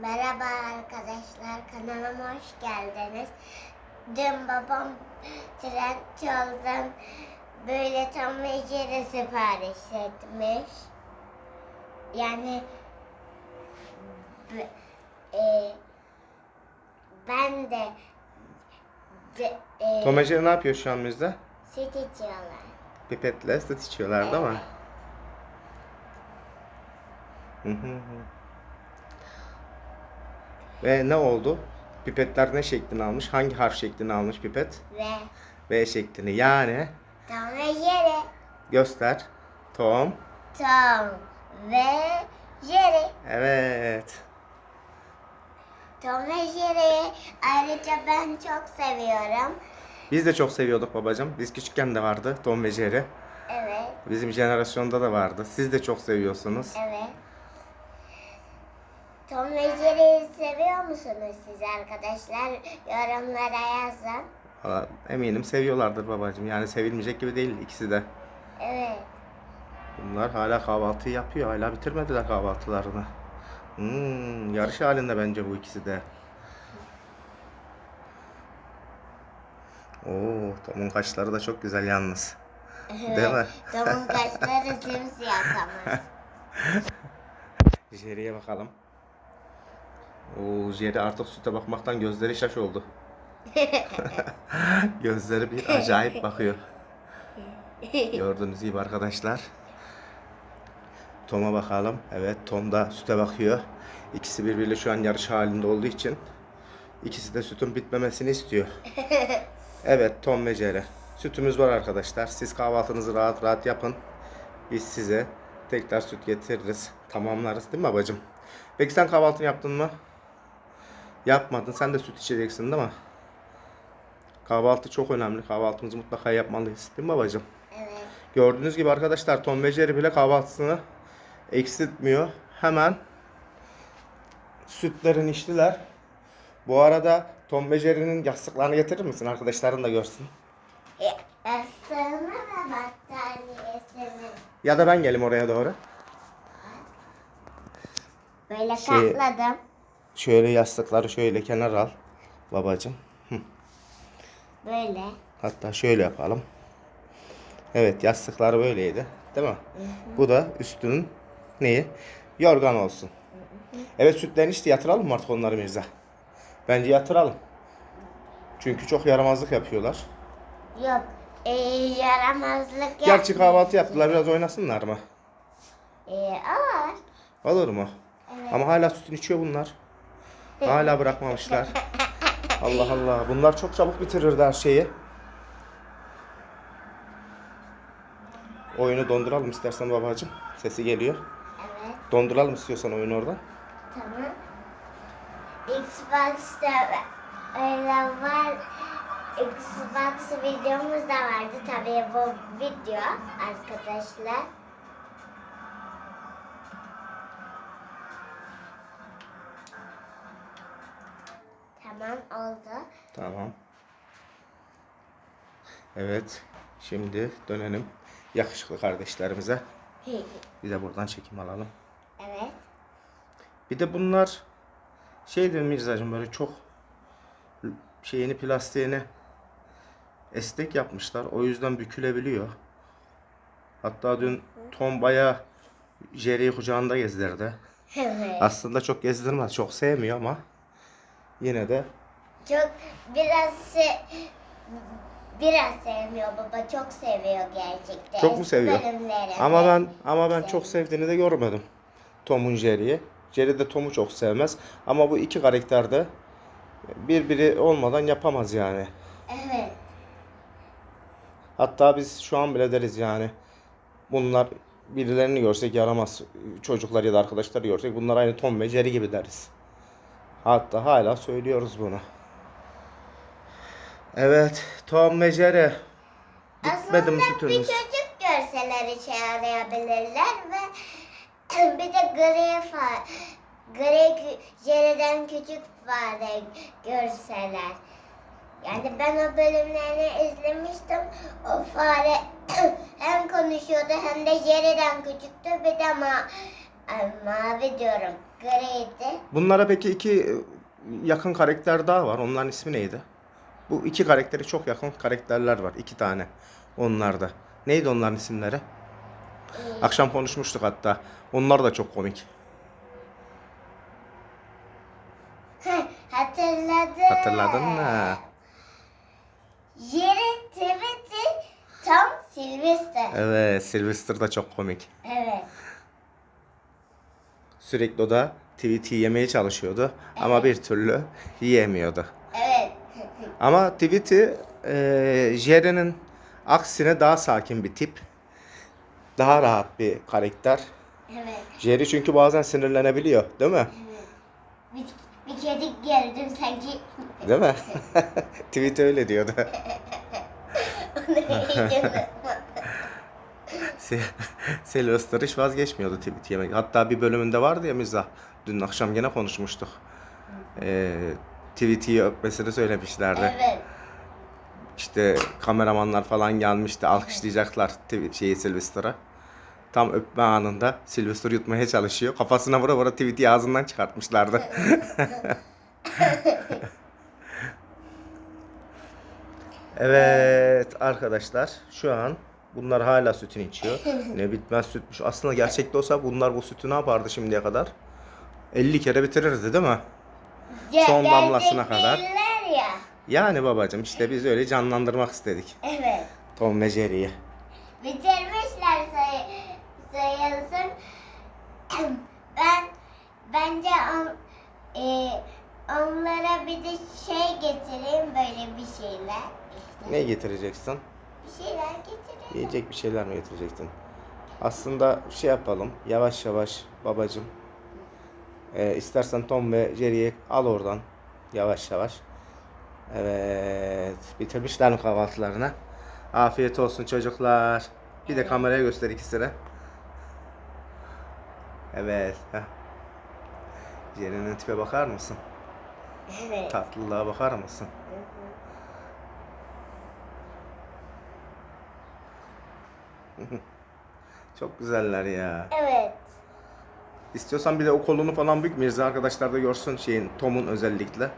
Merhaba arkadaşlar kanalıma hoş geldiniz. Dün babam tren çaldan böyle tam ve yere sipariş etmiş. Yani e, ben de, de e, Tom ne yapıyor şu an bizde? süt içiyorlar. Pipetle süt içiyorlar değil mi? Hı hı hı. Ve ne oldu? Pipetler ne şeklini almış? Hangi harf şeklini almış pipet? Ve V şeklini. Yani Tom ve Jerry. göster. Tom. Tom ve Jerry. Evet. Tom ve Jerry'yi ayrıca ben çok seviyorum. Biz de çok seviyorduk babacığım. Biz küçükken de vardı Tom ve Jerry. Evet, Bizim jenerasyonda da vardı. Siz de çok seviyorsunuz. evet. Tom ve Jerry'yi seviyor musunuz siz arkadaşlar? Yorumlara yazın. Valla Eminim seviyorlardır babacığım. Yani sevilmeyecek gibi değil ikisi de. Evet. Bunlar hala kahvaltıyı yapıyor. Hala bitirmediler kahvaltılarını. Hmm, yarış halinde bence bu ikisi de. Oo, Tom'un kaşları da çok güzel yalnız. Değil mi? Tom'un kaşları simsiyah ama. Jerry'e bakalım. Oo, Jerry artık süte bakmaktan gözleri şaş oldu. gözleri bir acayip bakıyor. Gördüğünüz gibi arkadaşlar. Tom'a bakalım. Evet Tom da süte bakıyor. İkisi birbiriyle şu an yarış halinde olduğu için ikisi de sütün bitmemesini istiyor. Evet Tom ve Jerry. Sütümüz var arkadaşlar. Siz kahvaltınızı rahat rahat yapın. Biz size tekrar süt getiririz. Tamamlarız değil mi babacığım? Peki sen kahvaltını yaptın mı? Yapmadın. Sen de süt içeceksin değil mi? Kahvaltı çok önemli. Kahvaltımızı mutlaka yapmalıyız. Değil mi babacığım? Evet. Gördüğünüz gibi arkadaşlar Tom ve Jerry bile kahvaltısını eksiltmiyor. Hemen sütlerini içtiler. Bu arada Tom ve Jerry'nin yastıklarını getirir misin? Arkadaşların da görsün. Yastığını ve battaniyesini Ya da ben gelim oraya doğru. böyle Şey- katladım. Şöyle yastıkları şöyle kenara al babacığım. Böyle. Hatta şöyle yapalım. Evet yastıkları böyleydi. Değil mi? Bu da üstünün neyi? Yorgan olsun. Evet sütlerini işte yatıralım mı artık onları Mirza? Bence yatıralım. Çünkü çok yaramazlık yapıyorlar. Yok. E, yaramazlık Gerçi yapmıyor. kahvaltı yaptılar biraz oynasınlar mı? E, olur. Olur mu? Ama hala sütünü içiyor bunlar. Hala bırakmamışlar. Allah Allah. Bunlar çok çabuk bitirirdi her şeyi. Oyunu donduralım istersen babacığım. Sesi geliyor. Evet. Donduralım istiyorsan oyunu oradan. Tamam. Xbox'ta öyle var. Xbox videomuz da vardı tabii bu video arkadaşlar. Tamam oldu. Tamam. Evet. Şimdi dönelim yakışıklı kardeşlerimize. Bir de buradan çekim alalım. evet. Bir de bunlar şey de Mirzacığım böyle çok şeyini plastiğini esnek yapmışlar. O yüzden bükülebiliyor. Hatta dün Tom bayağı Jerry'i kucağında gezdirdi. Evet. Aslında çok gezdirmez. Çok sevmiyor ama yine de Çok biraz se biraz sevmiyor baba. Çok seviyor gerçekten. Çok mu seviyor? bölümleri. ama ben ama ben çok sevdiğini de görmedim. Tom'un Jerry'i. Jerry de Tom'u çok sevmez. Ama bu iki karakter de birbiri olmadan yapamaz yani. Evet. Hatta biz şu an bile deriz yani. Bunlar birilerini görsek yaramaz. Çocuklar ya da arkadaşlar görsek bunlar aynı Tom ve Jerry gibi deriz. Hatta hala söylüyoruz bunu. Evet, Tom ve Jerry. Bitmedi Aslında bir sütümüz? çocuk görseler işe yarayabilirler ve bir de gri fa gri Jerry'den küçük fare görseler. Yani ben o bölümlerini izlemiştim. O fare hem konuşuyordu hem de Jerry'den küçüktü. Bir de ma mavi diyorum. Griydi. Bunlara peki iki e, yakın karakter daha var. Onların ismi neydi? Bu iki karakteri çok yakın karakterler var. iki tane onlarda. Neydi onların isimleri? Ee, Akşam konuşmuştuk hatta. Onlar da çok komik. heh, hatırladım. Hatırladın mı? Yeri tweet'i tam Sylvester. Evet, Sylvester da çok komik. Evet. Sürekli o da tweet'i yemeye çalışıyordu ama bir türlü yiyemiyordu. Evet. Ama tweet'i e, Jerry'nin aksine daha sakin bir tip. Daha rahat bir karakter. evet. Jerry çünkü bazen sinirlenebiliyor, değil mi? Bir, bir kedi gördüm sanki. Değil mi? Tweet öyle diyordu. Onu heyecanım. Se- Sylvester hiç vazgeçmiyordu tweet yemek. Hatta bir bölümünde vardı ya mizah. Dün akşam gene konuşmuştuk. Ee, tweet'i öpmesini söylemişlerdi. evet. İşte kameramanlar falan gelmişti. Alkışlayacaklar şeyi Sylvester'a. Tam öpme anında Sylvester yutmaya çalışıyor. Kafasına vura vura tweet'i ağzından çıkartmışlardı. evet arkadaşlar şu an bunlar hala sütünü içiyor. Ne bitmez sütmüş. Aslında gerçekte olsa bunlar bu sütü ne yapardı şimdiye kadar? 50 kere bitirirdi değil mi? Ya, Son damlasına kadar. ya. Yani babacım işte biz öyle canlandırmak istedik. Evet. Tom ve Jerry'yi. Bitirmişler sayı, sayılsın. ben bence on, e, onlara bir de şey getireyim böyle bir şeyler. İşte Ne getireceksin? bir şeyler getireyim. Yiyecek bir şeyler mi getireceksin? Aslında şey yapalım. Yavaş yavaş babacım. Ee, istersen Tom ve Jerry'yi al oradan. Yavaş yavaş. Evet. Bitirmişler mi kahvaltılarını? Afiyet olsun çocuklar. Bir de kameraya göster ikisine. Evet. Jerry'nin tipe bakar mısın? Evet. Tatlılığa bakar mısın? Çok güzeller ya. Evet. İstiyorsan bir de o kolunu falan bük Mirza arkadaşlar da görsün şeyin Tom'un özellikle.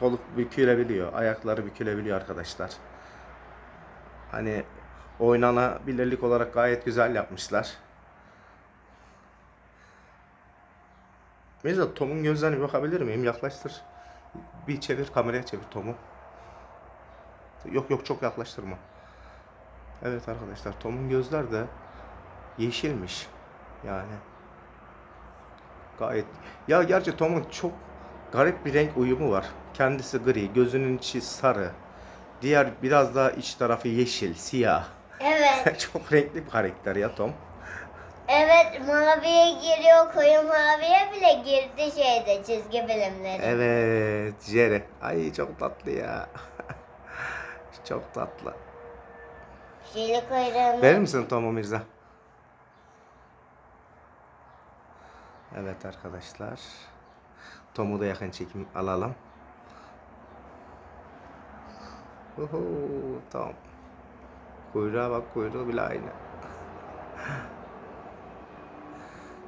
Kolu bükülebiliyor, ayakları bükülebiliyor arkadaşlar. Hani oynanabilirlik olarak gayet güzel yapmışlar. Mirza Tom'un gözlerine bakabilir miyim? Yaklaştır. Bir çevir kameraya çevir Tom'u. Yok yok çok yaklaştırma. Evet arkadaşlar Tom'un gözler de yeşilmiş. Yani Gayet. Ya gerçi Tom'un çok garip bir renk uyumu var. Kendisi gri, gözünün içi sarı. Diğer biraz daha iç tarafı yeşil, siyah. Evet. çok renkli bir karakter ya Tom. Evet maviye giriyor koyu maviye bile girdi şeyde çizgi bilimleri. Evet, Jerry. Ay çok tatlı ya. çok tatlı. Şeyli kuyruğunu. Verir misin Tom'u Mirza? Evet arkadaşlar. Tom'u da yakın çekim alalım. Uhu, Tom. Kuyruğa bak kuyruğu bile aynı.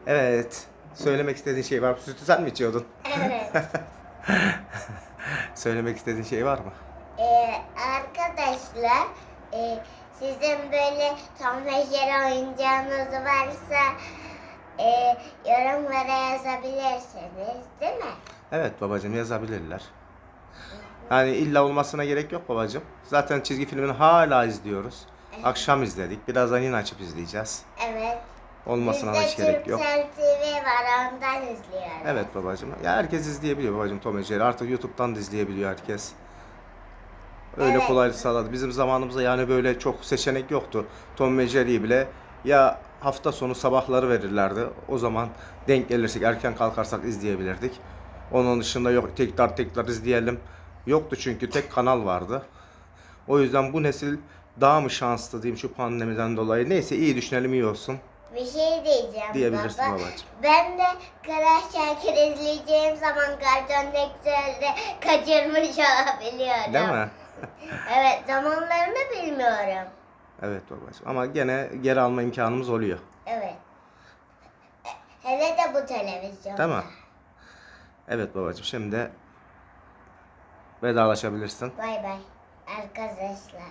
Evet. Söylemek istediğin şey var mı? Sütü sen mi içiyordun? Evet. Söylemek istediğin şey var mı? Ee, arkadaşlar e, sizin böyle Tom ve Jerry oyuncağınız varsa e, yorumlara yazabilirsiniz değil mi? Evet babacığım yazabilirler. Yani illa olmasına gerek yok babacığım. Zaten çizgi filmini hala izliyoruz. Akşam izledik. Birazdan yine açıp izleyeceğiz. Evet. Olmasına Bizde hiç gerek yok. TV var ondan izliyoruz. Evet babacığım. Ya herkes izleyebiliyor babacığım Tom Jerry. Artık YouTube'dan da izleyebiliyor herkes. Öyle Evet. kolaylık sağladı. Bizim zamanımızda yani böyle çok seçenek yoktu. Tom ve Jerry'yi bile ya hafta sonu sabahları verirlerdi. O zaman denk gelirsek erken kalkarsak izleyebilirdik. Onun dışında yok tekrar tekrar izleyelim. Yoktu çünkü tek kanal vardı. O yüzden bu nesil daha mı şanslı diyeyim şu pandemiden dolayı. Neyse iyi düşünelim iyi olsun Bir şey diyeceğim diyebilirsin baba. babacığım. Ben de Kara Şakir izleyeceğim zaman Cartoon Network'te kaçırmış olabiliyorum. Değil mi? Evet zamanlarını bilmiyorum. Evet babacığım ama gene geri alma imkanımız oluyor. Evet. Hele de bu televizyonda. Tamam. Evet babacığım şimdi vedalaşabilirsin. Bay bay arkadaşlar.